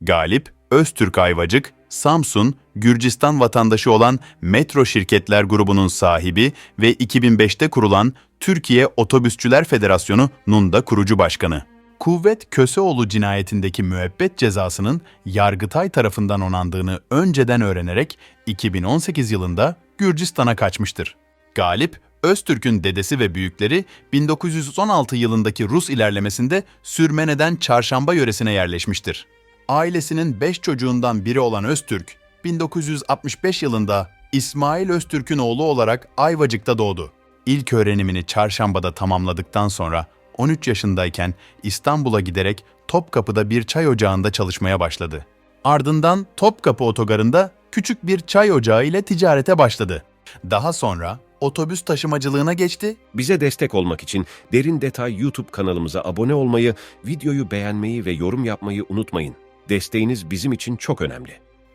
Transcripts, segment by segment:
Galip, Öztürk Ayvacık, Samsun, Gürcistan vatandaşı olan Metro Şirketler grubunun sahibi ve 2005'te kurulan Türkiye Otobüsçüler Federasyonu'nun da kurucu başkanı. Kuvvet Köseoğlu cinayetindeki müebbet cezasının Yargıtay tarafından onandığını önceden öğrenerek 2018 yılında Gürcistan'a kaçmıştır. Galip, Öztürk'ün dedesi ve büyükleri 1916 yılındaki Rus ilerlemesinde Sürmene'den Çarşamba yöresine yerleşmiştir. Ailesinin 5 çocuğundan biri olan Öztürk, 1965 yılında İsmail Öztürk'ün oğlu olarak Ayvacık'ta doğdu. İlk öğrenimini Çarşamba'da tamamladıktan sonra 13 yaşındayken İstanbul'a giderek Topkapı'da bir çay ocağında çalışmaya başladı. Ardından Topkapı otogarında küçük bir çay ocağı ile ticarete başladı. Daha sonra otobüs taşımacılığına geçti Bize destek olmak için Derin Detay YouTube kanalımıza abone olmayı, videoyu beğenmeyi ve yorum yapmayı unutmayın. Desteğiniz bizim için çok önemli.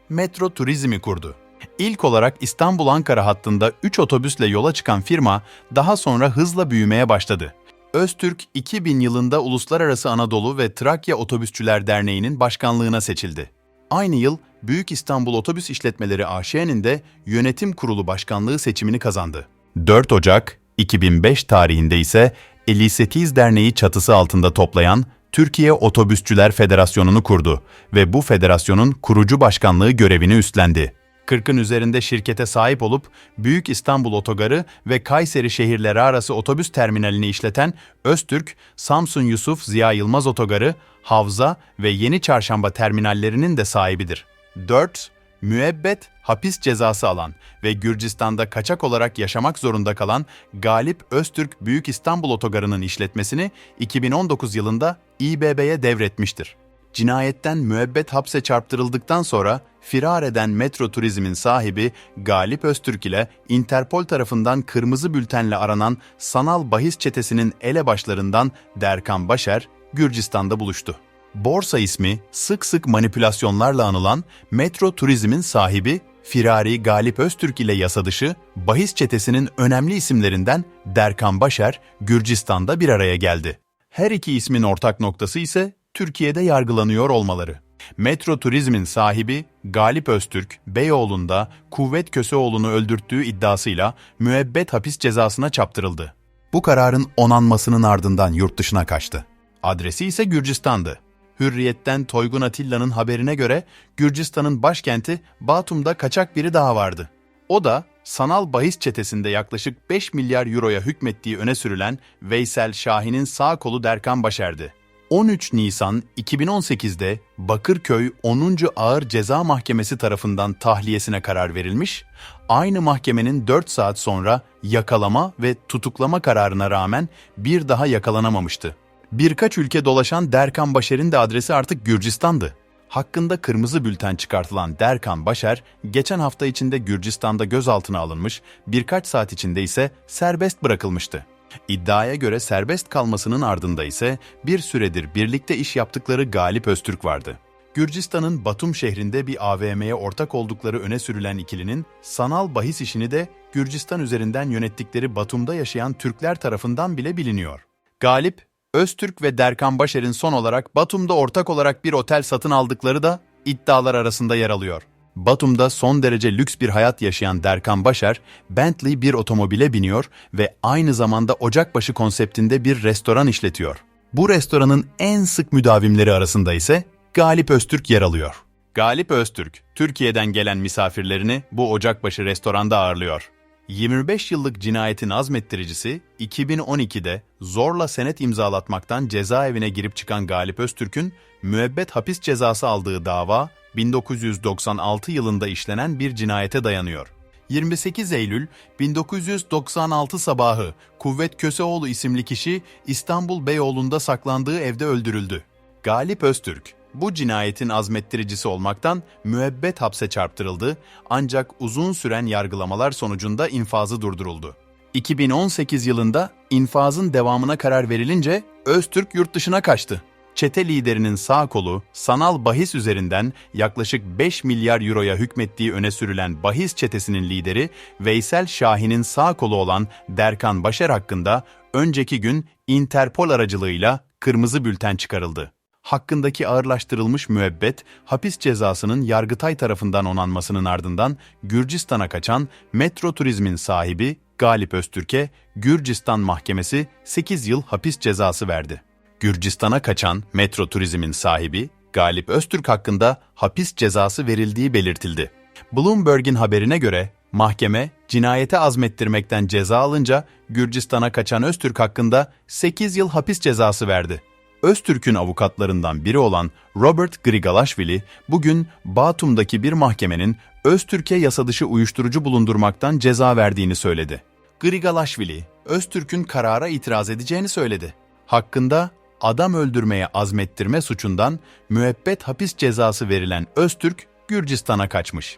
metro turizmi kurdu. İlk olarak İstanbul-Ankara hattında 3 otobüsle yola çıkan firma daha sonra hızla büyümeye başladı. Öztürk 2000 yılında Uluslararası Anadolu ve Trakya Otobüsçüler Derneği'nin başkanlığına seçildi. Aynı yıl Büyük İstanbul Otobüs İşletmeleri AŞ'nin de yönetim kurulu başkanlığı seçimini kazandı. 4 Ocak 2005 tarihinde ise Elisetiz Derneği çatısı altında toplayan Türkiye Otobüsçüler Federasyonu'nu kurdu ve bu federasyonun kurucu başkanlığı görevini üstlendi. 40'ın üzerinde şirkete sahip olup Büyük İstanbul Otogarı ve Kayseri şehirleri arası otobüs terminalini işleten Öztürk, Samsun Yusuf Ziya Yılmaz Otogarı, Havza ve Yeni Çarşamba terminallerinin de sahibidir. 4. Müebbet hapis cezası alan ve Gürcistan'da kaçak olarak yaşamak zorunda kalan Galip Öztürk Büyük İstanbul Otogarı'nın işletmesini 2019 yılında İBB'ye devretmiştir. Cinayetten müebbet hapse çarptırıldıktan sonra firar eden Metro Turizm'in sahibi Galip Öztürk ile Interpol tarafından kırmızı bültenle aranan sanal bahis çetesinin elebaşlarından Derkan Başer, Gürcistan'da buluştu. Borsa ismi sık sık manipülasyonlarla anılan Metro Turizm'in sahibi Firari Galip Öztürk ile yasa dışı bahis çetesinin önemli isimlerinden Derkan Başer, Gürcistan'da bir araya geldi. Her iki ismin ortak noktası ise Türkiye'de yargılanıyor olmaları. Metro Turizm'in sahibi Galip Öztürk, Beyoğlu'nda Kuvvet Köseoğlu'nu öldürttüğü iddiasıyla müebbet hapis cezasına çaptırıldı. Bu kararın onanmasının ardından yurt dışına kaçtı. Adresi ise Gürcistan'dı. Hürriyet'ten Toygun Atilla'nın haberine göre Gürcistan'ın başkenti Batum'da kaçak biri daha vardı. O da sanal bahis çetesinde yaklaşık 5 milyar euroya hükmettiği öne sürülen Veysel Şahin'in sağ kolu Derkan Başer'di. 13 Nisan 2018'de Bakırköy 10. Ağır Ceza Mahkemesi tarafından tahliyesine karar verilmiş, aynı mahkemenin 4 saat sonra yakalama ve tutuklama kararına rağmen bir daha yakalanamamıştı. Birkaç ülke dolaşan Derkan Başer'in de adresi artık Gürcistan'dı. Hakkında kırmızı bülten çıkartılan Derkan Başer, geçen hafta içinde Gürcistan'da gözaltına alınmış, birkaç saat içinde ise serbest bırakılmıştı. İddiaya göre serbest kalmasının ardında ise bir süredir birlikte iş yaptıkları Galip Öztürk vardı. Gürcistan'ın Batum şehrinde bir AVM'ye ortak oldukları öne sürülen ikilinin sanal bahis işini de Gürcistan üzerinden yönettikleri Batum'da yaşayan Türkler tarafından bile biliniyor. Galip, Öztürk ve Derkan Başer'in son olarak Batum'da ortak olarak bir otel satın aldıkları da iddialar arasında yer alıyor. Batum'da son derece lüks bir hayat yaşayan Derkan Başer, Bentley bir otomobile biniyor ve aynı zamanda Ocakbaşı konseptinde bir restoran işletiyor. Bu restoranın en sık müdavimleri arasında ise Galip Öztürk yer alıyor. Galip Öztürk, Türkiye'den gelen misafirlerini bu Ocakbaşı restoranda ağırlıyor. 25 yıllık cinayetin azmettiricisi 2012'de zorla senet imzalatmaktan cezaevine girip çıkan Galip Öztürk'ün müebbet hapis cezası aldığı dava 1996 yılında işlenen bir cinayete dayanıyor. 28 Eylül 1996 sabahı Kuvvet Köseoğlu isimli kişi İstanbul Beyoğlu'nda saklandığı evde öldürüldü. Galip Öztürk, bu cinayetin azmettiricisi olmaktan müebbet hapse çarptırıldı ancak uzun süren yargılamalar sonucunda infazı durduruldu. 2018 yılında infazın devamına karar verilince Öztürk yurt dışına kaçtı. Çete liderinin sağ kolu sanal bahis üzerinden yaklaşık 5 milyar euroya hükmettiği öne sürülen bahis çetesinin lideri Veysel Şahin'in sağ kolu olan Derkan Başer hakkında önceki gün Interpol aracılığıyla kırmızı bülten çıkarıldı. Hakkındaki ağırlaştırılmış müebbet hapis cezasının Yargıtay tarafından onanmasının ardından Gürcistan'a kaçan Metro Turizm'in sahibi Galip Öztürk'e Gürcistan Mahkemesi 8 yıl hapis cezası verdi. Gürcistan'a kaçan Metro Turizm'in sahibi Galip Öztürk hakkında hapis cezası verildiği belirtildi. Bloomberg'in haberine göre mahkeme cinayete azmettirmekten ceza alınca Gürcistan'a kaçan Öztürk hakkında 8 yıl hapis cezası verdi. Öztürk'ün avukatlarından biri olan Robert Grigalashvili bugün Batum'daki bir mahkemenin Öztürk'e yasadışı uyuşturucu bulundurmaktan ceza verdiğini söyledi. Grigalashvili, Öztürk'ün karara itiraz edeceğini söyledi. Hakkında adam öldürmeye azmettirme suçundan müebbet hapis cezası verilen Öztürk, Gürcistan'a kaçmış.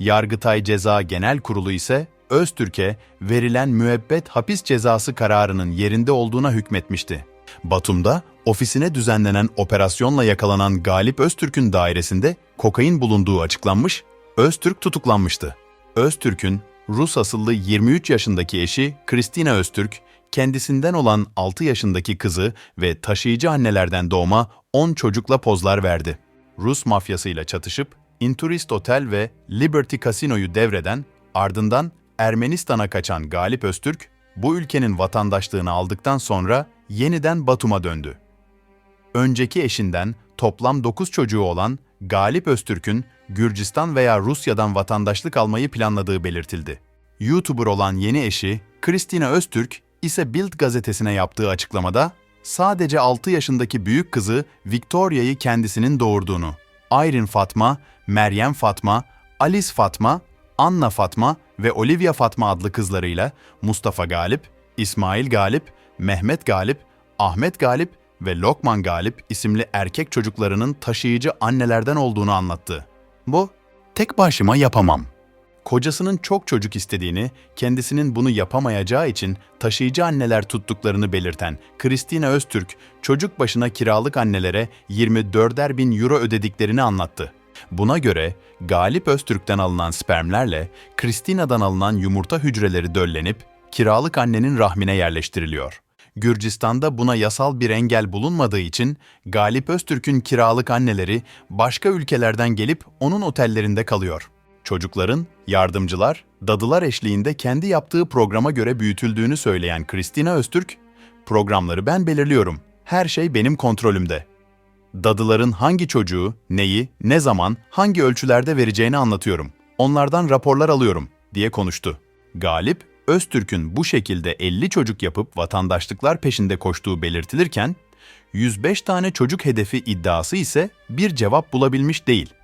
Yargıtay Ceza Genel Kurulu ise Öztürk'e verilen müebbet hapis cezası kararının yerinde olduğuna hükmetmişti. Batum'da ofisine düzenlenen operasyonla yakalanan Galip Öztürk'ün dairesinde kokain bulunduğu açıklanmış, Öztürk tutuklanmıştı. Öztürk'ün Rus asıllı 23 yaşındaki eşi Kristina Öztürk, kendisinden olan 6 yaşındaki kızı ve taşıyıcı annelerden doğma 10 çocukla pozlar verdi. Rus mafyasıyla çatışıp Inturist Otel ve Liberty Casino'yu devreden, ardından Ermenistan'a kaçan Galip Öztürk, bu ülkenin vatandaşlığını aldıktan sonra yeniden Batum'a döndü. Önceki eşinden toplam 9 çocuğu olan Galip Öztürk'ün Gürcistan veya Rusya'dan vatandaşlık almayı planladığı belirtildi. YouTuber olan yeni eşi Kristina Öztürk ise Bild gazetesine yaptığı açıklamada sadece 6 yaşındaki büyük kızı Victoria'yı kendisinin doğurduğunu, Irene Fatma, Meryem Fatma, Alice Fatma, Anna Fatma ve Olivia Fatma adlı kızlarıyla Mustafa Galip, İsmail Galip, Mehmet Galip, Ahmet Galip ve Lokman Galip isimli erkek çocuklarının taşıyıcı annelerden olduğunu anlattı. Bu, tek başıma yapamam. Kocasının çok çocuk istediğini, kendisinin bunu yapamayacağı için taşıyıcı anneler tuttuklarını belirten Kristina Öztürk, çocuk başına kiralık annelere 24'er bin euro ödediklerini anlattı. Buna göre Galip Öztürk'ten alınan spermlerle Kristina'dan alınan yumurta hücreleri döllenip kiralık annenin rahmine yerleştiriliyor. Gürcistan'da buna yasal bir engel bulunmadığı için Galip Öztürk'ün kiralık anneleri başka ülkelerden gelip onun otellerinde kalıyor. Çocukların yardımcılar, dadılar eşliğinde kendi yaptığı programa göre büyütüldüğünü söyleyen Kristina Öztürk, "Programları ben belirliyorum. Her şey benim kontrolümde. Dadıların hangi çocuğu, neyi, ne zaman, hangi ölçülerde vereceğini anlatıyorum. Onlardan raporlar alıyorum." diye konuştu. Galip, Öztürk'ün bu şekilde 50 çocuk yapıp vatandaşlıklar peşinde koştuğu belirtilirken, 105 tane çocuk hedefi iddiası ise bir cevap bulabilmiş değil.